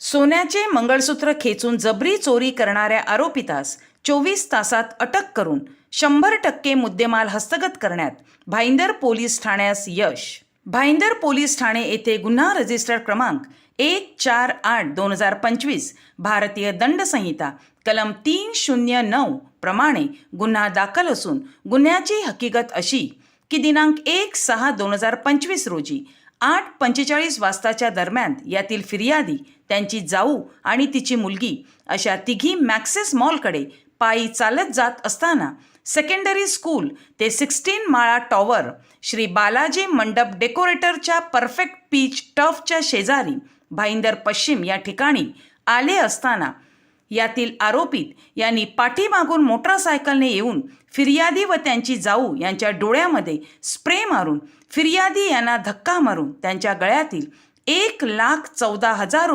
सोन्याचे मंगळसूत्र खेचून जबरी चोरी करणाऱ्या आरोपितास चोवीस तासात अटक करून शंभर टक्के मुद्देमाल हस्तगत करण्यात भाईंदर पोलीस ठाण्यास यश. भाईंदर पोलीस ठाणे येथे गुन्हा रजिस्टर क्रमांक एक चार आठ दोन हजार पंचवीस भारतीय दंड संहिता कलम तीन शून्य नऊ प्रमाणे गुन्हा दाखल असून गुन्ह्याची हकीकत अशी की दिनांक एक सहा दोन हजार पंचवीस रोजी आठ पंचेचाळीस वाजताच्या दरम्यान यातील फिर्यादी त्यांची जाऊ आणि तिची मुलगी अशा तिघी मॅक्सेस मॉलकडे पायी चालत जात असताना सेकंडरी स्कूल ते सिक्स्टीन माळा टॉवर श्री बालाजी मंडप डेकोरेटरच्या परफेक्ट पीच टफच्या शेजारी भाईंदर पश्चिम या ठिकाणी आले असताना यातील आरोपित यांनी पाठीमागून मोटारसायकलने येऊन फिर्यादी व त्यांची जाऊ यांच्या डोळ्यामध्ये स्प्रे मारून फिर्यादी यांना धक्का मारून त्यांच्या गळ्यातील एक लाख चौदा हजार